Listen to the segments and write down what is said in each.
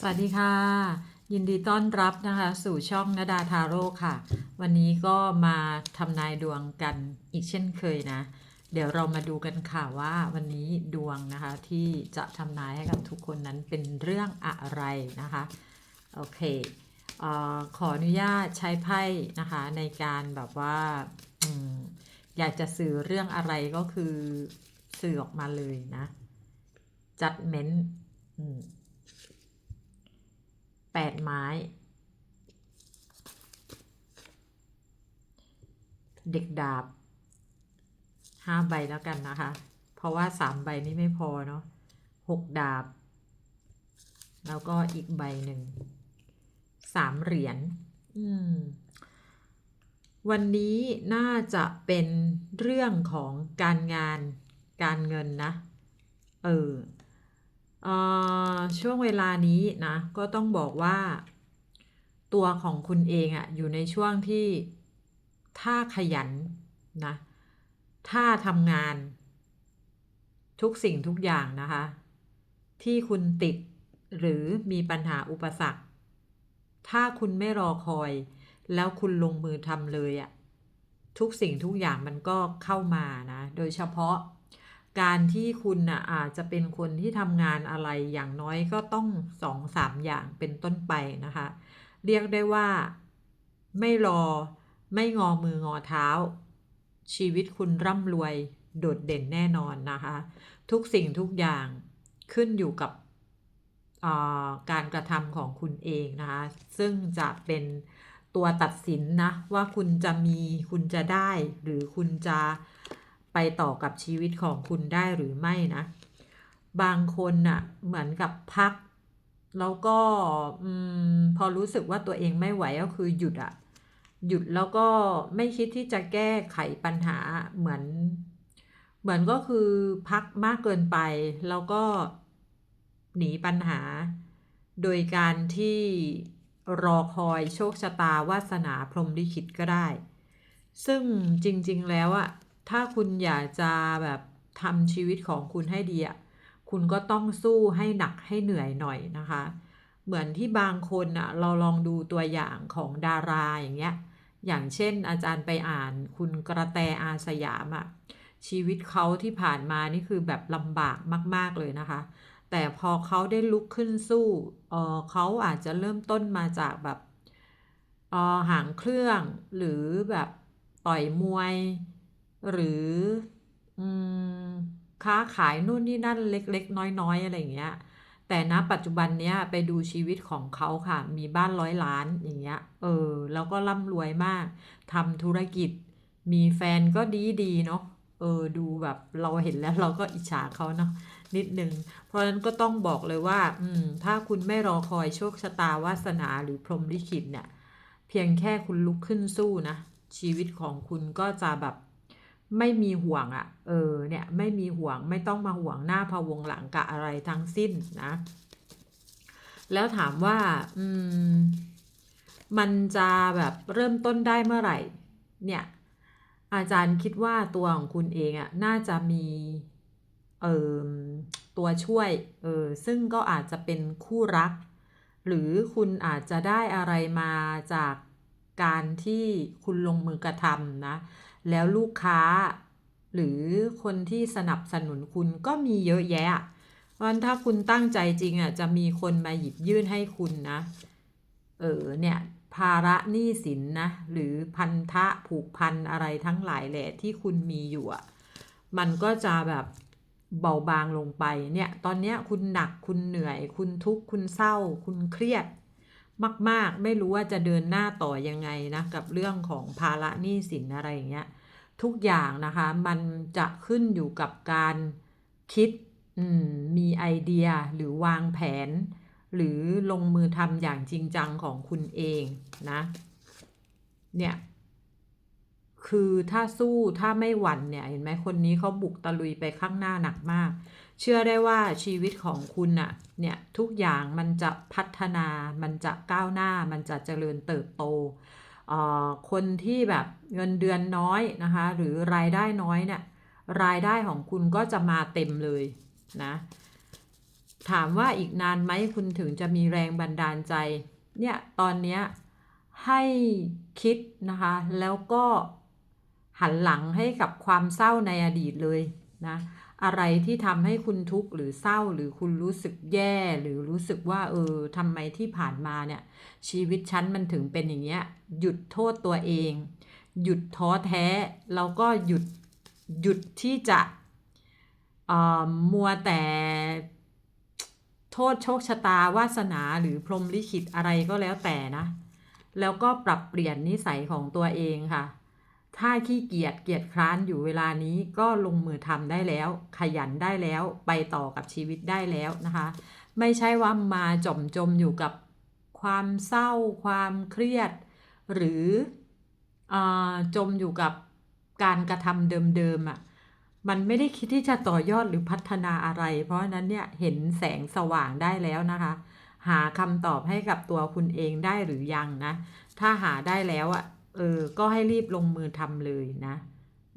สวัสดีค่ะ ยินดีต้อนรับนะคะสู่ช่องนดาทาโร่ค่ะ วันนี้ก็มาทำนายดวงกันอีกเช่นเคยนะ เดี๋ยวเรามาดูกันค่ะว่าวันนี้ดวงนะคะที่จะทำนายให้กับทุกคนนั้นเป็นเรื่องอะไรนะคะโอเคเออขออนุญาตใช้ไพ่นะคะในการแบบว่าออยากจะสื่อเรื่องอะไรก็คือสื่อออกมาเลยนะ judgment อืม แปดไม้ เด็กดาบห้าใบแล้วกันนะคะ เพราะว่าสามใบนี้ไม่พอเนาะหกดาบ แล้วก็อีกใบหนึ่งสามเหรียญอืมวันนี้น่าจะเป็นเรื่องของการงานการเงินนะ เออเอ่อ ช่วงเวลานี้นะ ก็ต้องบอกว่า ตัวของคุณเองอะอยู่ในช่วงที่ถ้าขยันนะ ถ้าทำงาน ทุกสิ่งทุกอย่างนะคะ ที่คุณติดหรือมีปัญหาอุปสรรค ถ้าคุณไม่รอคอย แล้วคุณลงมือทำเลยอะทุกสิ่งทุกอย่างมันก็เข้ามานะ โดยเฉพาะ การที่คุณนะอาจจะเป็นคนที่ทำงานอะไรอย่างน้อยก็ต้องสองสามอย่างเป็นต้นไปนะคะ เรียกได้ว่าไม่รอไม่งอมืองอเท้า ชีวิตคุณร่ำรวยโดดเด่นแน่นอนนะคะ ทุกสิ่งทุกอย่างขึ้นอยู่กับาการกระทำของคุณเองนะคะ ซึ่งจะเป็นตัวตัดสินนะว่าคุณจะมีคุณจะได้หรือคุณจะ ไปต่อกับชีวิตของคุณได้หรือไม่นะ บางคนน่ะเหมือนกับพัก แล้วก็พอรู้สึกว่าตัวเองไม่ไหวก็คือหยุดอะหยุดแล้วก็ไม่คิดที่จะแก้ไขปัญหาเหมือน เหมือนก็คือพักมากเกินไป แล้วก็หนีปัญหา โดยการที่รอคอยโชคชะตาวาสนาพรหมลิขิตก็ได้ ซึ่งจริง ๆ แล้วอะ ถ้าคุณอยากจะแบบทำชีวิตของคุณให้ดีอะคุณก็ต้องสู้ให้หนักให้เหนื่อยหน่อยนะคะ เหมือนที่บางคนอะเราลองดูตัวอย่างของดาราอย่างเงี้ย อย่างเช่นอาจารย์ไปอ่านคุณกระแตอาสยามอะชีวิตเขาที่ผ่านมานี่คือแบบลำบากมาก ๆเลยนะคะ แต่พอเขาได้ลุกขึ้นสู้เออเขาอาจจะเริ่มต้นมาจากแบบออหางเครื่องหรือแบบต่อยมวย หรือค้าขายนู่นนี่นั่นเล็ก ๆ น้อย ๆ อะไรอย่างเงี้ย แต่ณปัจจุบันเนี้ยไปดูชีวิตของเขาค่ะ มีบ้านร้อยล้านอย่างเงี้ย เออ แล้วก็ร่ำรวยมากทำธุรกิจ มีแฟนก็ดีดีเนาะ เออ ดูแบบเราเห็นแล้วเราก็อิจฉาเขาเนาะนิดนึง เพราะฉะนั้นก็ต้องบอกเลยว่า อืม ถ้าคุณไม่รอคอยโชคชะตาวาสนาหรือพรหมลิขิตเนี่ย เพียงแค่คุณลุกขึ้นสู้นะ ชีวิตของคุณก็จะแบบ ไม่มีห่วงอะ่ะ เออ เนี่ย ไม่มีห่วง ไม่ต้องมาห่วงหน้าพะวงหลังกะอะไรทั้งสิ้นนะ แล้วถามว่า อืม มันจะแบบเริ่มต้นได้เมื่อไหร่ เนี่ย อาจารย์คิดว่าตัวของคุณเองอะ่ะ น่าจะมี เออตัวช่วย เออ ซึ่งก็อาจจะเป็นคู่รัก หรือคุณอาจจะได้อะไรมาจากการที่คุณลงมือกระทำนะ แล้วลูกค้า หรือคนที่สนับสนุนคุณก็มีเยอะแยะเพราะฉะนั้นถ้าคุณตั้งใจจริงอะจะมีคนมาหยิบยื่นให้คุณนะ เออเนี่ยภาระหนี้สินนะ หรือพันธะผูกพันอะไรทั้งหลายแหละที่คุณมีอยู่อะมันก็จะแบบเบาบางลงไปเนี่ย ตอนเนี้ยคุณหนักคุณเหนื่อย คุณทุกข์คุณเศร้า คุณเครียด มาก ๆ ไม่รู้ว่าจะเดินหน้าต่อยังไงนะกับเรื่องของภาระหนี้สินอะไรอย่างเงี้ยทุกอย่างนะคะมันจะขึ้นอยู่กับการคิดมมีไอเดียหรือวางแผน หรือลงมือทำอย่างจริงจังของคุณเองนะเนี่ยคือถ้าสู้ถ้าไม่หวั่นเนี่ยเห็นไหมคนนี้เขาบุกตะลุยไปข้างหน้าหนักมาก เชื่อได้ว่าชีวิตของคุณน่ะเนี่ยทุกอย่างมันจะพัฒนา มันจะก้าวหน้า มันจะเจริญเติบโตอ่อคนที่แบบเงินเดือนน้อยนะคะ หรือรายได้น้อยเนี่ยรายได้ของคุณก็จะมาเต็มเลยนะ ถามว่าอีกนานไหมคุณถึงจะมีแรงบันดาลใจ เนี่ยตอนเนี้ยให้คิดนะคะ แล้วก็หันหลังให้กับความเศร้าในอดีตเลยนะ อะไรที่ทำให้คุณทุกข์หรือเศร้าหรือคุณรู้สึกแย่หรือรู้สึกว่าเออทำไมที่ผ่านมาเนี่ย ชีวิตฉันมันถึงเป็นอย่างเงี้ยหยุดโทษตัวเอง หยุดท้อแท้แล้วก็หยุดหยุดที่จะอ่อมัวแต่โทษโชคชะตาวาสนาหรือพรหมลิขิตอะไรก็แล้วแต่นะ แล้วก็ปรับเปลี่ยนนิสัยของตัวเองค่ะ ถ้าขี้เกียจเกียจคร้านอยู่เวลานี้ก็ลงมือทำได้แล้ว ขยันได้แล้วไปต่อกับชีวิตได้แล้วนะคะ ไม่ใช่ว่ามาจมจมอยู่กับความเศร้า ความเครียด หรืออาจมอยู่กับการกระทำเดิมๆอะ่ะมันไม่ได้คิดที่จะต่อยอดหรือพัฒนาอะไร เพราะฉะนั้นเนี่ยเห็นแสงสว่างได้แล้วนะคะ หาคำตอบให้กับตัวคุณเองได้หรือยังนะ ถ้าหาได้แล้วอะ่ะ เออก็ให้รีบลงมือทำเลยนะ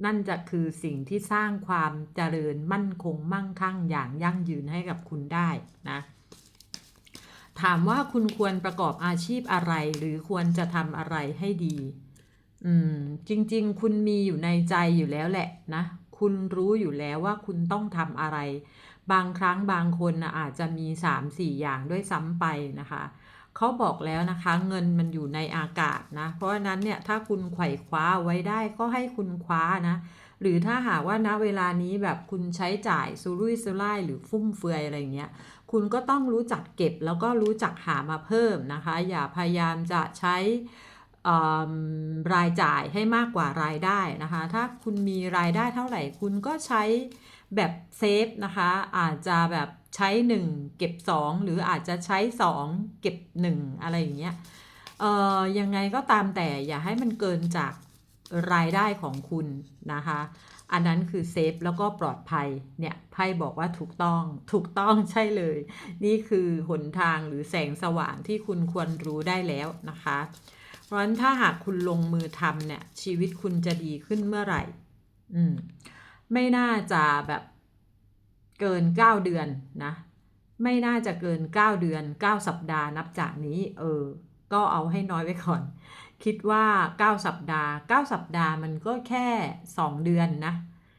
นั่นจะคือสิ่งที่สร้างความเจริญมั่นคงมั่งคั่งอย่างยั่งยืนให้กับคุณได้นะถามว่าคุณควรประกอบอาชีพอะไร หรือควรจะทำอะไรให้ดี อืม จริง ๆ คุณมีอยู่ในใจอยู่แล้วแหละนะ คุณรู้อยู่แล้วว่าคุณต้องทำอะไร บางครั้งบางคนนะอาจจะมี 3-4 อย่างด้วยซ้ำไปนะคะ เขาบอกแล้วนะคะเงินมันอยู่ในอากาศนะ เพราะฉะนั้นเนี่ยถ้าคุณไขว่คว้าไว้ได้ก็ให้คุณคว้านะ หรือถ้าหากว่าณเวลานี้แบบคุณใช้จ่ายสุรุ่ยสุร่ายหรือฟุ่มเฟือยอะไรเงี้ยคุณก็ต้องรู้จักเก็บแล้วก็รู้จักหามาเพิ่มนะคะ อย่าพยายามจะใช้รายจ่ายให้มากกว่ารายได้นะคะ ถ้าคุณมีรายได้เท่าไหร่คุณก็ใช้ แบบเซฟนะคะ อาจจะแบบใช้ 1 เก็บ 2 หรืออาจจะใช้ 2 เก็บ 1 อะไรอย่างเงี้ยเอ่อยังไงก็ตามแต่อย่าให้มันเกินจากรายได้ของคุณนะคะ อันนั้นคือเซฟแล้วก็ปลอดภัยเนี่ยไพ่บอกว่าถูกต้องถูกต้องใช่เลย นี่คือหนทางหรือแสงสว่างที่คุณควรรู้ได้แล้วนะคะ เพราะฉะนั้นถ้าหากคุณลงมือทำเนี่ยชีวิตคุณจะดีขึ้นเมื่อไหร่ อืม ไม่น่าจะแบบเกิน 9 เดือนนะ ไม่น่าจะเกิน 9 เดือน 9 สัปดาห์นับจากนี้เออ ก็เอาให้น้อยไว้ก่อน คิดว่า 9 สัปดาห์ 9 สัปดาห์มันก็แค่ 2 เดือนนะ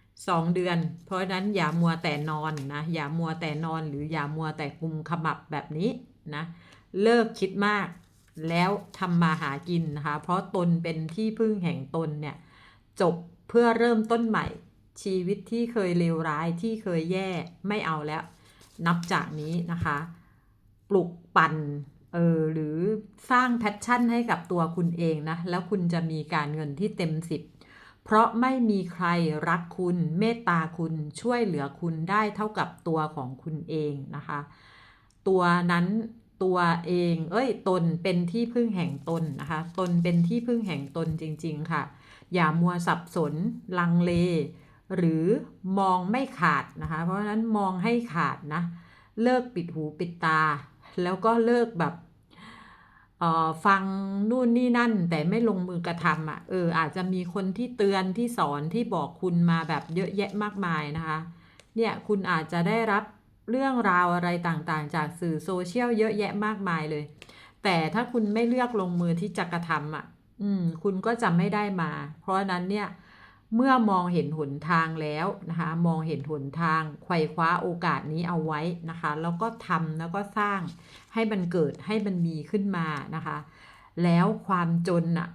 2เดือน เพราะฉะนั้นอย่ามัวแต่นอนนะ อย่ามัวแต่นอนหรืออย่ามัวแต่กุมขมับแบบนี้นะ เลิกคิดมาก แล้วทำมาหากินนะคะ เพราะตนเป็นที่พึ่งแห่งตนเนี่ย จบเพื่อเริ่มต้นใหม่ ชีวิตที่เคยเลวร้ายที่เคยแย่ไม่เอาแล้ว นับจากนี้นะคะ ปลุกปั่นเออหรือสร้างแพชชั่นให้กับตัวคุณเองนะ แล้วคุณจะมีการเงินที่เต็มสิบเพราะไม่มีใครรักคุณ เมตตาคุณช่วยเหลือคุณได้เท่ากับตัวของคุณเองนะคะ ตัวนั้นตัวเอง เอ้ย ตนเป็นที่พึ่งแห่งตนนะคะ ตนเป็นที่พึ่งแห่งตนจริง ๆ ค่ะ อย่ามัวสับสน ลังเล หรือมองไม่ขาดนะคะ เพราะฉะนั้นมองให้ขาดนะ เลิกปิดหูปิดตา แล้วก็เลิกแบบฟังนู่นนี่นั่น แต่ไม่ลงมือกระทำอะเอออาจจะมีคนที่เตือนที่สอนที่บอกคุณมาแบบเยอะแยะมากมายนะคะ เนี่ยคุณอาจจะได้รับเรื่องราวอะไรต่างๆ จากสื่อโซเชียลเยอะแยะมากมายเลย แต่ถ้าคุณไม่เลือกลงมือที่จะกระทำอะ อืม คุณก็จะไม่ได้มา เพราะนั้นเนี่ย เมื่อมองเห็นหนทางแล้วนะคะ มองเห็นหนทางไขว่คว้าโอกาสนี้เอาไว้นะคะ แล้วก็ทำแล้วก็สร้างให้มันเกิดให้มันมีขึ้นมานะคะ แล้วความจนน่ะ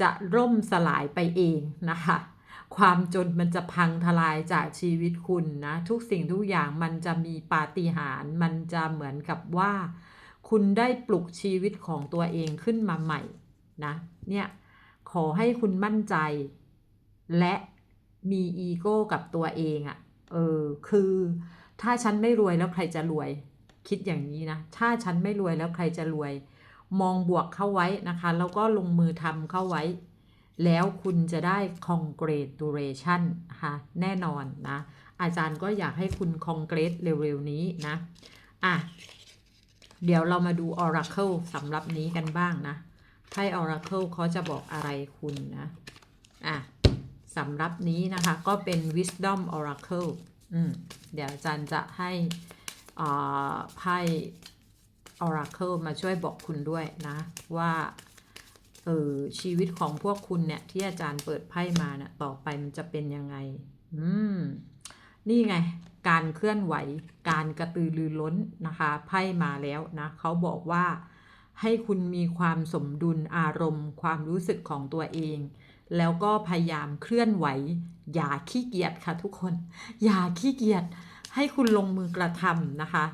จะร่มสลายไปเองนะคะ ความจนมันจะพังทลายจากชีวิตคุณนะ ทุกสิ่งทุกอย่างมันจะมีปาฏิหาริย์มันจะเหมือนกับว่า คุณได้ปลุกชีวิตของตัวเองขึ้นมาใหม่นะเนี่ยขอให้คุณมั่นใจ และมีอีโก้กับตัวเองอะ่ะ เออ คือถ้าฉันไม่รวยแล้วใครจะรวย คิดอย่างนี้นะ ถ้าฉันไม่รวยแล้วใครจะรวย มองบวกเข้าไว้นะคะ แล้วก็ลงมือทำเข้าไว้ แล้วคุณจะได้ congratulation นะคะแน่นอนนะ อาจารย์ก็อยากให้คุณ congrat เร็วๆนี้นะ อะ เดี๋ยวเรามาดู oracle สำหรับนี้กันบ้างนะไพ่ oracle เขาจะบอกอะไรคุณนะ อะ สำหรับนี้นะคะ ก็เป็น wisdom oracle อืมเดี๋ยวอาจารย์จะให้อ่าไพ่ Oracle มาช่วยบอกคุณด้วยนะว่าเออชีวิตของพวกคุณเนี่ยที่อาจารย์เปิดไพ่มาเนะ่ยต่อไปมันจะเป็นยังไง อืม นี่ไง การเคลื่อนไหว การกระตือรือร้นนะคะไพ่มาแล้วนะเขาบอกว่าให้คุณมีความสมดุลอารมณ์ ความรู้สึกของตัวเอง แล้วก็พยายามเคลื่อนไหว อย่าขี้เกียจค่ะทุกคน อย่าขี้เกียจให้คุณลงมือกระทำนะคะ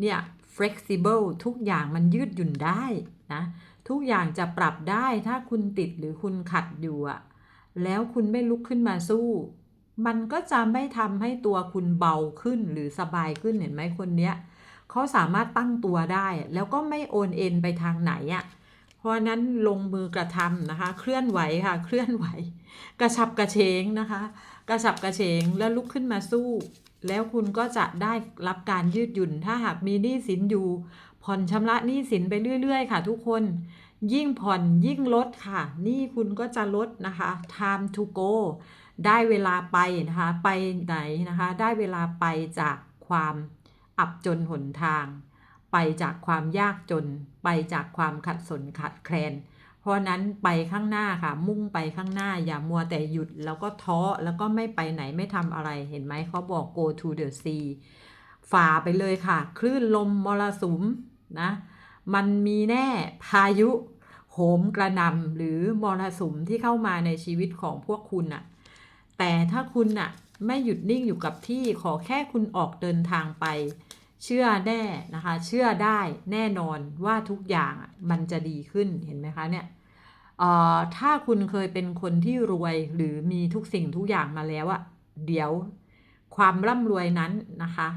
เนี่ย flexible ทุกอย่างมันยืดหยุ่นได้นะ ทุกอย่างจะปรับได้ถ้าคุณติดหรือคุณขัดอยู่อะแล้วคุณไม่ลุกขึ้นมาสู้ มันก็จะไม่ทำให้ตัวคุณเบาขึ้นหรือสบายขึ้นเห็นไหมคนเนี้ยเขาสามารถตั้งตัวได้ แล้วก็ไม่โอนเอ็นไปทางไหนอะ เพราะนั้นลงมือกระทำนะคะ เคลื่อนไหวค่ะ เคลื่อนไหว กระชับกระเฉงนะคะ กระชับกระเฉงแล้วลุกขึ้นมาสู้ แล้วคุณก็จะได้รับการยืดหยุ่น ถ้าหากมีหนี้สินอยู่ ผ่อนชำระหนี้สินไปเรื่อย ๆ ค่ะ ทุกคน ยิ่งผ่อนยิ่งลดค่ะหนี้คุณก็จะลดนะคะ time to go ได้เวลาไปนะคะ ไปไหนนะคะ ได้เวลาไปจากความอับจนหนทาง ไปจากความยากจน ไปจากความขัดสนขัดแคลน เพราะนั้นไปข้างหน้าค่ะ มุ่งไปข้างหน้าอย่ามัวแต่หยุดแล้วก็ท้อแล้วก็ไม่ไปไหนไม่ทำอะไรเห็นไหมเขาบอก go to the sea ฝ่าไปเลยค่ะ คลื่นลมมรสุมนะมันมีแน่พายุโหมกระนำหรือมรสุมที่เข้ามาในชีวิตของพวกคุณน่ะแต่ถ้าคุณน่ะไม่หยุดนิ่งอยู่กับที่ขอแค่คุณออกเดินทางไป เชื่อแน่นะคะ เชื่อได้แน่นอนว่าทุกอย่างมันจะดีขึ้นเห็นไหมคะเนี่ยถ้าคุณเคยเป็นคนที่รวยหรือมีทุกสิ่งทุกอย่างมาแล้วอะเดี๋ยวความร่ำรวยนั้นนะคะ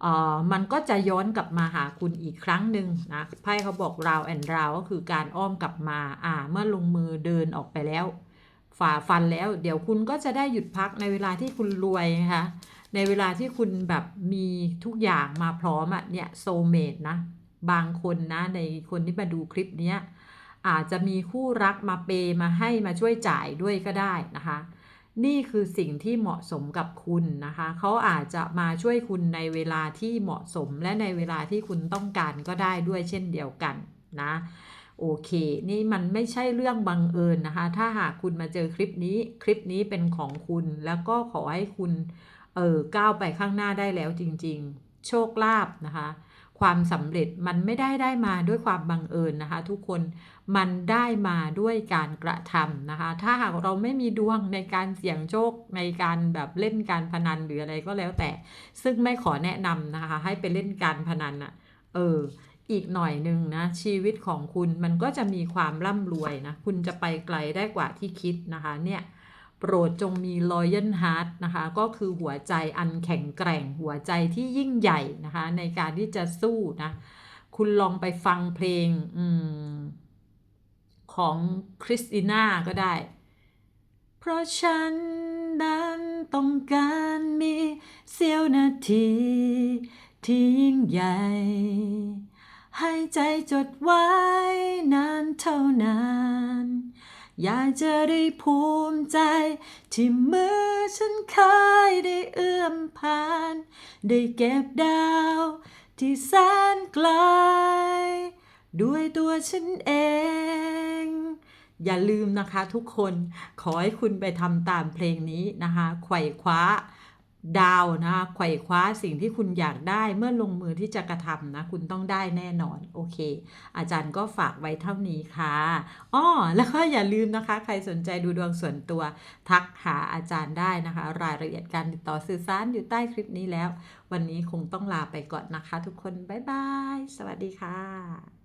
เอ่อมันก็จะย้อนกลับมาหาคุณอีกครั้งหนึ่งนะไพ่เขาบอกราวแอนราวก็คือการอ้อมกลับมาอ่าเมื่อลงมือเดินออกไปแล้ว ฝ่าฟันแล้ว เดี๋ยวคุณก็จะได้หยุดพักในเวลาที่คุณรวยนะคะ ในเวลาที่คุณแบบมีทุกอย่างมาพร้อมอะเนี่ยโซเมดนะ บางคนนะในคนที่มาดูคลิปนี้อาจจะมีคู่รักมาเปมาให้มาช่วยจ่ายด้วยก็ได้นะคะ นี่คือสิ่งที่เหมาะสมกับคุณนะคะ เขาอาจจะมาช่วยคุณในเวลาที่เหมาะสมและในเวลาที่คุณต้องการก็ได้ด้วยเช่นเดียวกันนะโอเค นี่มันไม่ใช่เรื่องบังเอิญนะคะ ถ้าหากคุณมาเจอคลิปนี้ คลิปนี้เป็นของคุณ แล้วก็ขอให้คุณ เออก้าวไปข้างหน้าได้แล้วจริง ๆ โชคลาภนะคะ ความสำเร็จมันไม่ได้ได้มาด้วยความบังเอิญนะคะ ทุกคนมันได้มาด้วยการกระทำนะคะ ถ้าหากเราไม่มีดวงในการเสี่ยงโชคในการแบบเล่นการพนันหรืออะไรก็แล้วแต่ ซึ่งไม่ขอแนะนำนะคะ ให้ไปเล่นการพนันอะ่ะเอออีกหน่อยหนึ่งนะชีวิตของคุณมันก็จะมีความร่ำรวยนะ คุณจะไปไกลได้กว่าที่คิดนะคะเนี่ย โปรดจงมี loyal heart นะคะ ก็คือหัวใจอันแข็งแกร่ง หัวใจที่ยิ่งใหญ่นะคะ ในการที่จะสู้นะ คุณลองไปฟังเพลงอของคริสติน่าก็ได้ เพราะฉันนั้นต้องการมีเสี้ยวนาที ที่ยิ่งใหญ่ ให้ใจจดไว้นานเท่านาน อยากจะได้ภูมิใจ ที่มือฉันเคยได้เอื้อมผ่าน ได้เก็บดาว ที่แสนไกล ด้วยตัวฉันเอง อย่าลืมนะคะทุกคนขอให้คุณไปทำตามเพลงนี้นะคะไขว่คว้า ดาวนะไขว่คว้าสิ่งที่คุณอยากได้เมื่อลงมือที่จะกระทำนะคุณต้องได้แน่นอนโอเค อาจารย์ก็ฝากไว้เท่านี้ค่ะอ้อแล้วก็อย่าลืมนะคะ ใครสนใจดูดวงส่วนตัว ทักหาอาจารย์ได้นะคะ รายละเอียดการติดต่อสื่อสารอยู่ใต้คลิปนี้แล้ว วันนี้คงต้องลาไปก่อนนะคะ ทุกคนบ๊ายบายสวัสดีค่ะ